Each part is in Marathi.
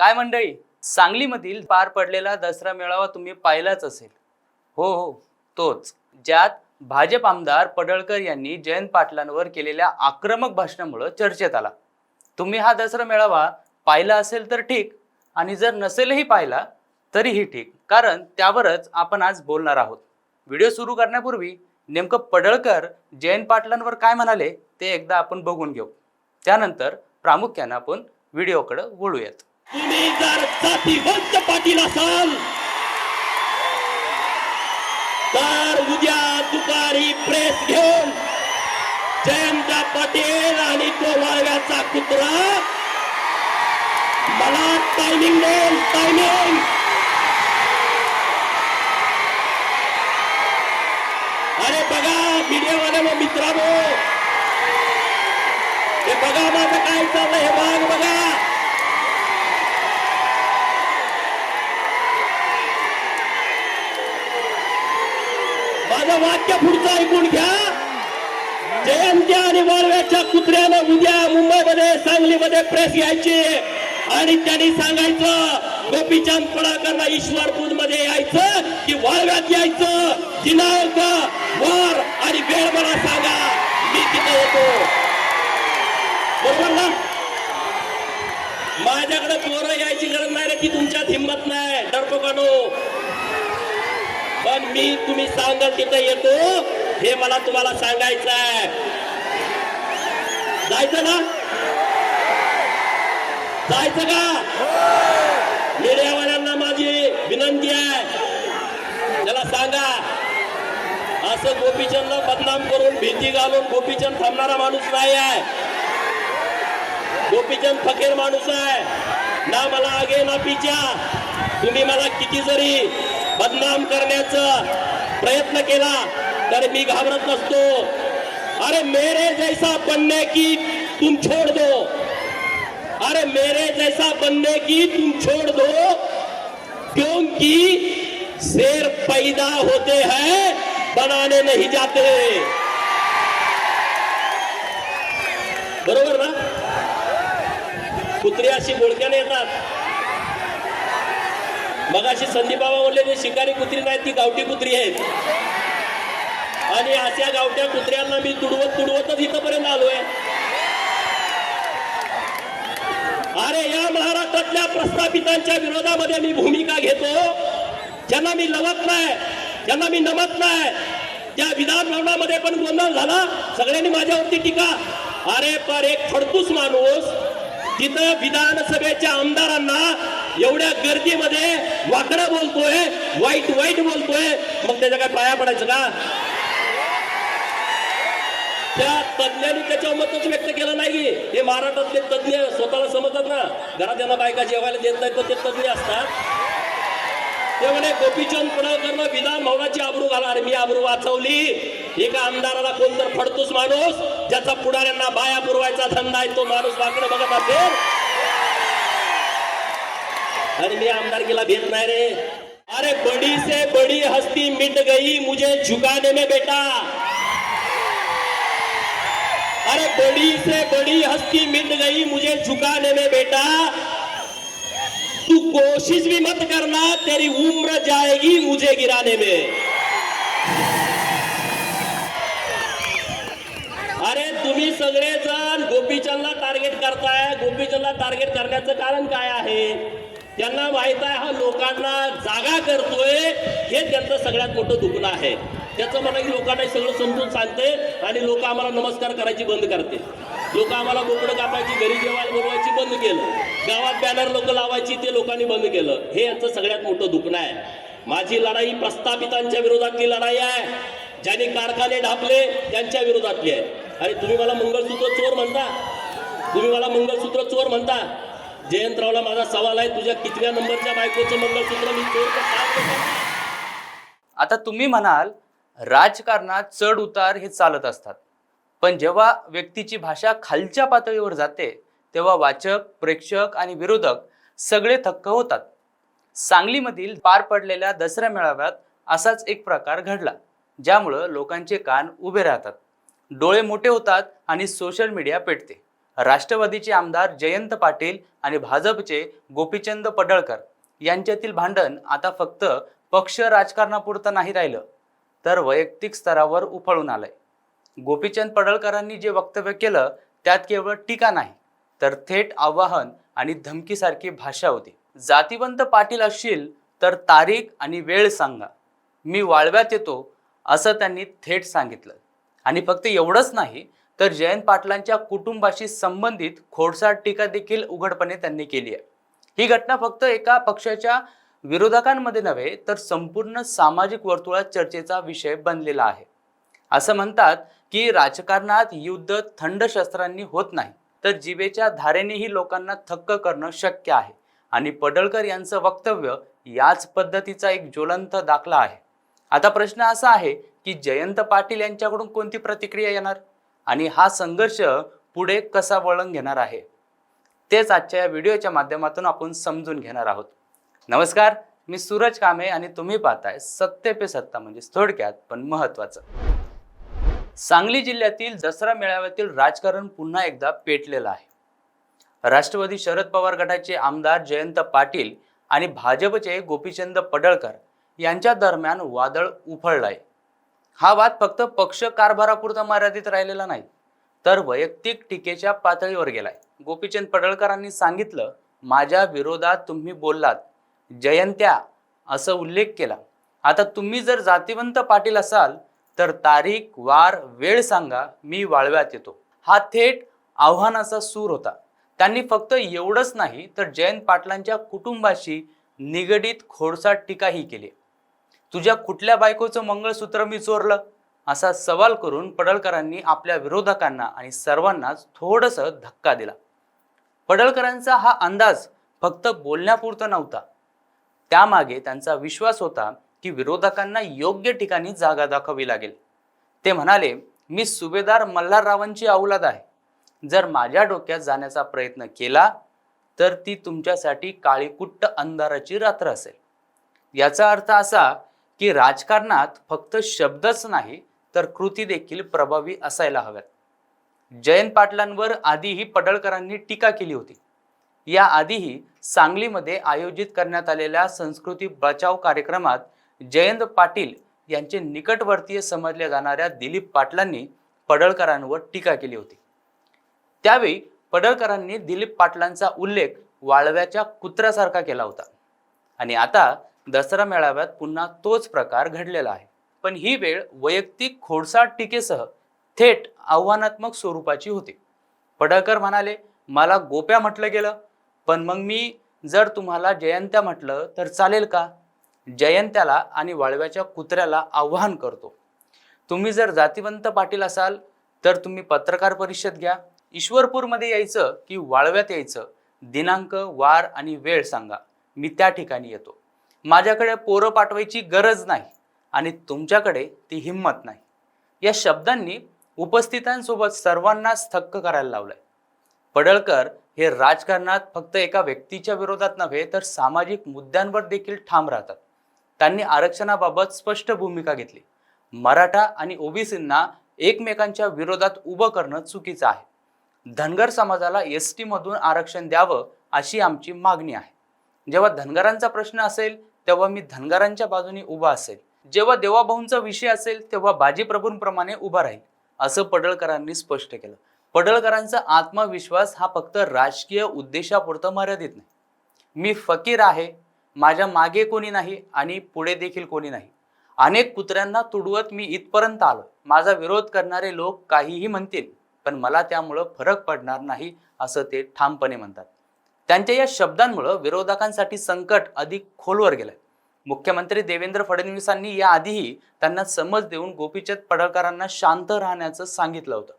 काय मंडळी सांगलीमधील पार पडलेला दसरा मेळावा तुम्ही पाहिलाच असेल. हो हो तोच. ज्यात भाजप आमदार पडळकर यांनी जयंत पाटलांवर केलेल्या आक्रमक भाषणामुळं चर्चेत आला. तुम्ही हा दसरा मेळावा पाहिला असेल तर ठीक आणि जर नसेलही पाहिला तरीही ठीक. कारण त्यावरच आपण आज बोलणार आहोत. व्हिडिओ सुरू करण्यापूर्वी नेमकं पडळकर जयंत पाटलांवर काय म्हणाले ते एकदा आपण बघून घेऊ. त्यानंतर प्रामुख्यानं आपण व्हिडिओकडे वळूयात. तुम्ही जर जातीवंत पाटील असाल. तर उद्या दुपारी प्रेस घेऊन जयंता पाटील आणि तो वाळव्याचा कुत्रा. मला टायमिंग देईल टायमिंग अरे बघा मीडियावाले मग मित्रांनो. हे बघा माझं काय चाललंय हे भाग बघा. माझं वाक्य पुढचं ऐकून घ्या. जयंती आणि वाळव्याच्या कुत्र्यानं उद्या मुंबईमध्ये सांगलीमध्ये प्रेस घ्यायची आणि त्यांनी सांगायचं गोपीचंद पडाकरला ईश्वरपूरमध्ये यायचं की वाळव्यात यायचं. दिनांक वर आणि वेळ मला सांगा. मी तिथे येतो बरोबर ना? माझ्याकडे पोरं यायची गरज नाही रे की तुमच्यात हिंमत नाही. डरपोकानो पण मी तुम्ही सांगाल तिथे येतो. हे मला तुम्हाला सांगायचं आहे. जायचं ना? जायचं का? मीडियावाल्यांना माझी विनंती आहे. त्याला सांगा. असं गोपीचंदला बदनाम करून भीती घालून गोपीचंद थांबणारा माणूस नाही आहे. गोपीचंद फकीर माणूस आहे. ना मला आगे ना पिच्या तुम्ही मला किती जरी बदनाम करण्याचा प्रयत्न केला घाबरत नसतो. अरे मेरे जैसा बनने की तुम छोड़ दो. अरे मेरे जैसा बनने की तुम छोड़ दो, क्योंकि शेर पैदा होते हैं, बनाने नहीं जाते. बरोबर ना? कुत्री अशी बोलक्याने मगाशी संदीप बाबा म्हणले ते शिकारी कुत्री नाही ती गावठी कुत्री आहेत. आणि अशा गावठ्या कुत्र्यांना मी तुडवत तुडवतच इथपर्यंत आलोय. अरे या महाराष्ट्रातल्या प्रस्थापितांच्या विरोधामध्ये मी भूमिका घेतो. ज्यांना मी लवत नाही ज्यांना मी नमत नाही त्या विधानभवनामध्ये पण गोंधळ झाला. सगळ्यांनी माझ्यावरती टीका. अरे पर एक फडतूस माणूस तिथं विधानसभेच्या आमदारांना एवढ्या गर्दीमध्ये वाकडं बोलतोय वाईट वाईट बोलतोय. मग त्याच्या काय पाया पडायचं का? त्या तज्ञांनी त्याच्यावर मतच व्यक्त केलं नाही हे महाराष्ट्रातले तज्ञ स्वतःला समजतात ना. घरात त्यांना बायका जेवायला देत नाही तर ते तज्ञ असतात. ते म्हणे गोपीचंद पडळकरनं विधान भवनाची आबरू घाला मी आबरू वाचवली. एका आमदाराला कोण तर फडतूस माणूस ज्याचा पुढाऱ्यांना बाया पुरवायचा धंदा आहे तो माणूस वाकडे बघत असेल आणि मी आमदारकीला भेट नाही रे. अरे बड़ी से बड़ी हस्ती मिट गई मुझे झुकाने में बेटा. अरे बड़ी से बड़ी हस्ती मिट गई मुझे झुकाने में बेटा. तू कोशिश भी मत करना तेरी उम्र जाएगी मुझे गिराने में. अरे तुम्ही सगळेजण गोपीचंदला टार्गेट करताय. गोपीचंदला टार्गेट करण्याचं कारण काय आहे? त्यांना माहीत आहे हा लोकांना जागा करतोय हे त्यांचं सगळ्यात मोठं दुखणं आहे. त्याचं म्हणा की लोकांना सगळं समजून सांगते आणि लोक आम्हाला नमस्कार करायची बंद करते. लोक आम्हाला बोकडं कापायची घरी जेवायला बोलवायची बंद केलं. गावात बॅनर लोक लावायची ते लोकांनी बंद केलं. हे यांचं सगळ्यात मोठं दुखणं आहे. माझी लढाई प्रस्थापितांच्या विरोधातली लढाई आहे. ज्यांनी कारखाने ढापले त्यांच्या विरोधातली आहे. अरे तुम्ही मला मंगळसूत्र चोर म्हणता? तुम्ही मला मंगळसूत्र चोर म्हणता? जयंतरावला माझा सवाल आहे तुझ्या कितव्या नंबरच्या बायकोचं मंगळसूत्र मी आता तुम्ही म्हणाल राजकारणात चढ उतार हे चालत असतात. पण जेव्हा व्यक्तीची भाषा खालच्या पातळीवर जाते तेव्हा वाचक प्रेक्षक आणि विरोधक सगळे थक्क होतात. सांगलीमधील पार पडलेल्या दसऱ्या मेळाव्यात असाच एक प्रकार घडला ज्यामुळं लोकांचे कान उभे राहतात. डोळे मोठे होतात आणि सोशल मीडिया पेटते. राष्ट्रवादीचे आमदार जयंत पाटील आणि भाजपचे गोपीचंद पडळकर यांच्यातील भांडण आता फक्त पक्ष राजकारणापुरतं नाही राहिलं तर वैयक्तिक स्तरावर उफळून आलंय. गोपीचंद पडळकरांनी जे वक्तव्य केलं त्यात केवळ टीका नाही तर थेट आवाहन आणि धमकीसारखी भाषा होती. जातीवंत पाटील असशील तर तारीख आणि वेळ सांगा. मी वाळव्यात येतो असं त्यांनी थेट सांगितलं. आणि फक्त एवढंच नाही तर जयंत पाटलांच्या कुटुंबाशी संबंधित खोडसाळ टीका देखील उघडपणे त्यांनी केली आहे. ही घटना फक्त एका पक्षाच्या विरोधकांमध्ये नव्हे तर संपूर्ण सामाजिक वर्तुळात चर्चेचा विषय बनलेला आहे. असं म्हणतात की राजकारणात युद्ध थंड शस्त्रांनी होत नाही तर जिभेच्या धारेनेही लोकांना थक्क करणं शक्य आहे. आणि पडळकर यांचं वक्तव्य याच पद्धतीचा एक ज्वलंत दाखला आहे. आता प्रश्न असा आहे की जयंत पाटील यांच्याकडून कोणती प्रतिक्रिया येणार? आणि हा संघर्ष पुढे कसा वळण घेणार आहे? तेच आजच्या या व्हिडिओच्या माध्यमातून आपण समजून घेणार आहोत. नमस्कार मी सूरज कामे आणि तुम्ही पाहताय सत्य पे सत्ता म्हणजे थोडक्यात पण महत्वाचं सांगली जिल्ह्यातील दसरा मेळाव्यातील राजकारण पुन्हा एकदा पेटलेलं आहे. राष्ट्रवादी शरद पवार गटाचे आमदार जयंत पाटील आणि भाजपचे गोपीचंद पडळकर यांच्या दरम्यान वादळ उफळलं आहे हा वाद फक्त पक्ष कारभारापुरता मर्यादित राहिलेला नाही तर वैयक्तिक टीकेच्या पातळीवर गेलाय. गोपीचंद पडळकरांनी सांगितलं माझ्या विरोधात तुम्ही बोललात जयंत्या असं उल्लेख केला. आता तुम्ही जर जातीवंत पाटील असाल तर तारीख वार वेळ सांगा मी वाळव्यात येतो. हा थेट आव्हानाचा सूर होता. त्यांनी फक्त एवढंच नाही तर जयंत पाटलांच्या कुटुंबाशी निगडीत खोडसाट टीकाही केली. तुझ्या कुठल्या बायकोचं मंगळसूत्र मी चोरलं? असा सवाल करून पडळकरांनी आपल्या विरोधकांना आणि सर्वांनाच थोडंसं धक्का दिला. पडळकरांचा हा अंदाज फक्त बोलण्यापुरता नव्हता. त्यामागे त्यांचा विश्वास होता की विरोधकांना योग्य ठिकाणी जागा दाखवावी लागेल. ते म्हणाले मी सुभेदार मल्हाररावांची औलाद आहे. जर माझ्या डोक्यात जाण्याचा प्रयत्न केला तर ती तुमच्यासाठी काळीकुट्ट अंधाराची रात्र असेल. याचा अर्थ असा की राजकारणात फक्त शब्दच नाही तर कृती देखील प्रभावी असायला हव्यात. जयंत पाटलांवर आधीही पडळकरांनी टीका केली होती. या आधीही सांगलीमध्ये आयोजित करण्यात आलेल्या संस्कृती बचाव कार्यक्रमात जयंत पाटील यांचे निकटवर्तीय समजल्या जाणाऱ्या दिलीप पाटलांनी पडळकरांवर टीका केली होती. त्यावेळी पडळकरांनी दिलीप पाटलांचा उल्लेख वाळव्याच्या कुत्र्यासारखा केला होता. आणि आता दसरा मेळाव्यात पुन्हा तोच प्रकार घडलेला आहे. पण ही वेळ वैयक्तिक खोडसाट टीकेसह थेट आव्हानात्मक स्वरूपाची होती. पडळकर म्हणाले मला गोप्या म्हटलं गेलं. पण मग मी जर तुम्हाला जयंत्या म्हटलं तर चालेल का? जयंत्याला आणि वाळव्याच्या कुत्र्याला आव्हान करतो. तुम्ही जर जातिवंत पाटील असाल तर तुम्ही पत्रकार परिषद घ्या. ईश्वरपूरमध्ये यायचं की वाळव्यात यायचं. दिनांक वार आणि वेळ सांगा. मी त्या ठिकाणी येतो. माझ्याकडे पोरं पाठवायची गरज नाही आणि तुमच्याकडे ती हिंमत नाही. या शब्दांनी उपस्थितांसोबत सर्वांनाच थक्क करायला लावलंय. पडळकर हे राजकारणात फक्त एका व्यक्तीच्या विरोधात नव्हे तर सामाजिक मुद्द्यांवर देखील ठाम राहतात. त्यांनी आरक्षणाबाबत स्पष्ट भूमिका घेतली. मराठा आणि ओबीसींना एकमेकांच्या विरोधात उभं करणं चुकीचं आहे. धनगर समाजाला एस टीमधून आरक्षण द्यावं अशी आमची मागणी आहे. जेव्हा धनगरांचा प्रश्न असेल तेव्हा मी धनगरांच्या बाजूने उभा असेल. जेव्हा देवाभाऊंचा विषय असेल तेव्हा बाजीप्रभूंप्रमाणे उभा राहील असं पडळकरांनी स्पष्ट केलं. पडळकरांचा आत्मविश्वास हा फक्त राजकीय उद्देशापुरता मर्यादित नाही. मी फकीर आहे माझ्या मागे कोणी नाही आणि पुढे देखील कोणी नाही. अनेक कुत्र्यांना तुडवत मी इथपर्यंत आलो. माझा विरोध करणारे लोक काहीही म्हणतील पण मला त्यामुळं फरक पडणार नाही असं ते ठामपणे म्हणतात. त्यांच्या या शब्दांमुळं विरोधकांसाठी संकट अधिक खोलवर गेलंय. मुख्यमंत्री देवेंद्र फडणवीसांनी याआधीही त्यांना समज देऊन गोपीचंद पडळकरांना शांत राहण्याचं सांगितलं होतं.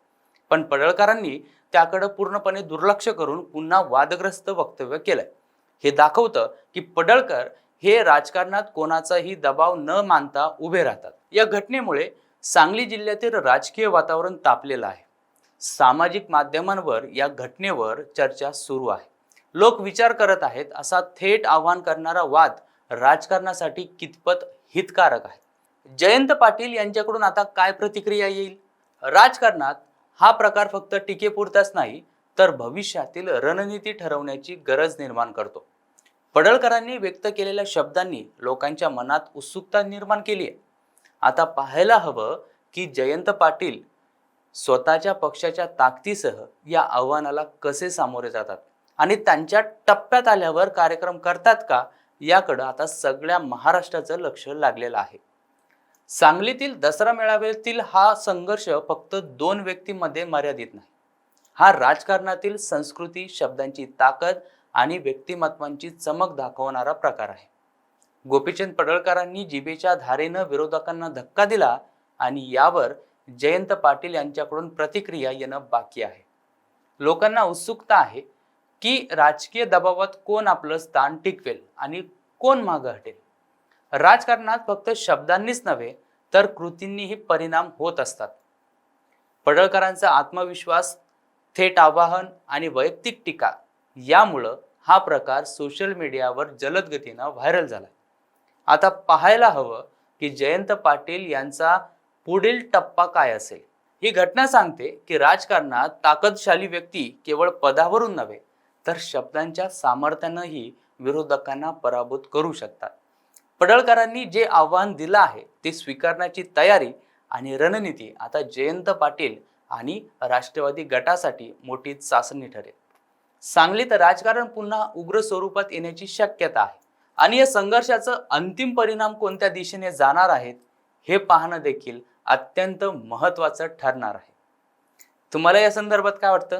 पण पडळकरांनी त्याकडे पूर्णपणे दुर्लक्ष करून पुन्हा वादग्रस्त वक्तव्य केलंय. हे दाखवतं की पडळकर हे राजकारणात कोणाचाही दबाव न मानता उभे राहतात. या घटनेमुळे सांगली जिल्ह्यातील राजकीय वातावरण तापलेलं आहे. सामाजिक माध्यमांवर या घटनेवर चर्चा सुरू आहे. लोक विचार करत आहेत असा थेट आव्हान करणारा वाद राजकारणासाठी कितपत हितकारक आहे? जयंत पाटील यांच्याकडून आता काय प्रतिक्रिया येईल? राजकारणात हा प्रकार फक्त टीकेपुरताच नाही तर भविष्यातील रणनीती ठरवण्याची गरज निर्माण करतो. पडळकरांनी व्यक्त केलेल्या शब्दांनी लोकांच्या मनात उत्सुकता निर्माण केली आहे. आता पाहायला हवं की जयंत पाटील स्वतःच्या पक्षाच्या ताकदीसह या आव्हानाला कसे सामोरे जातात? आणि त्यांच्या टप्प्यात आल्यावर कार्यक्रम करतात का याकडं आता सगळ्या महाराष्ट्राचं लक्ष लागलेलं आहे. सांगलीतील दसरा मेळाव्यातील हा संघर्ष फक्त दोन व्यक्तींमध्ये मर्यादित नाही. हा राजकारणातील संस्कृती शब्दांची ताकद आणि व्यक्तिमत्वांची चमक दाखवणारा प्रकार आहे. गोपीचंद पडळकरांनी जिभेच्या धारेनं विरोधकांना धक्का दिला आणि यावर जयंत पाटील यांच्याकडून प्रतिक्रिया येणं बाकी आहे. लोकांना उत्सुकता आहे की राजकीय दबावात कोण आपलं स्थान टिकवेल आणि कोण मागं हटेल? राजकारणात फक्त शब्दांनीच नव्हे तर कृतींनीही परिणाम होत असतात. पडळकरांचा आत्मविश्वास थेट आवाहन आणि वैयक्तिक टीका यामुळं हा प्रकार सोशल मीडियावर जलद गतीनं व्हायरल झाला आता पाहायला हवं की जयंत पाटील यांचा पुढील टप्पा काय असेल? ही घटना सांगते की राजकारणात ताकदशाली व्यक्ती केवळ पदावरून नव्हे तर शब्दांच्या सामर्थ्यानंही विरोधकांना पराभूत करू शकतात. पडळकरांनी जे आव्हान दिलं आहे ते स्वीकारण्याची तयारी आणि रणनीती आता जयंत पाटील आणि राष्ट्रवादी गटासाठी मोठी चाचणी ठरेल. सांगलीत राजकारण पुन्हा उग्र स्वरूपात येण्याची शक्यता आहे आणि या संघर्षाचं अंतिम परिणाम कोणत्या दिशेने जाणार आहेत हे पाहणं देखील अत्यंत महत्त्वाचं ठरणार आहे. तुम्हाला या संदर्भात काय वाटतं?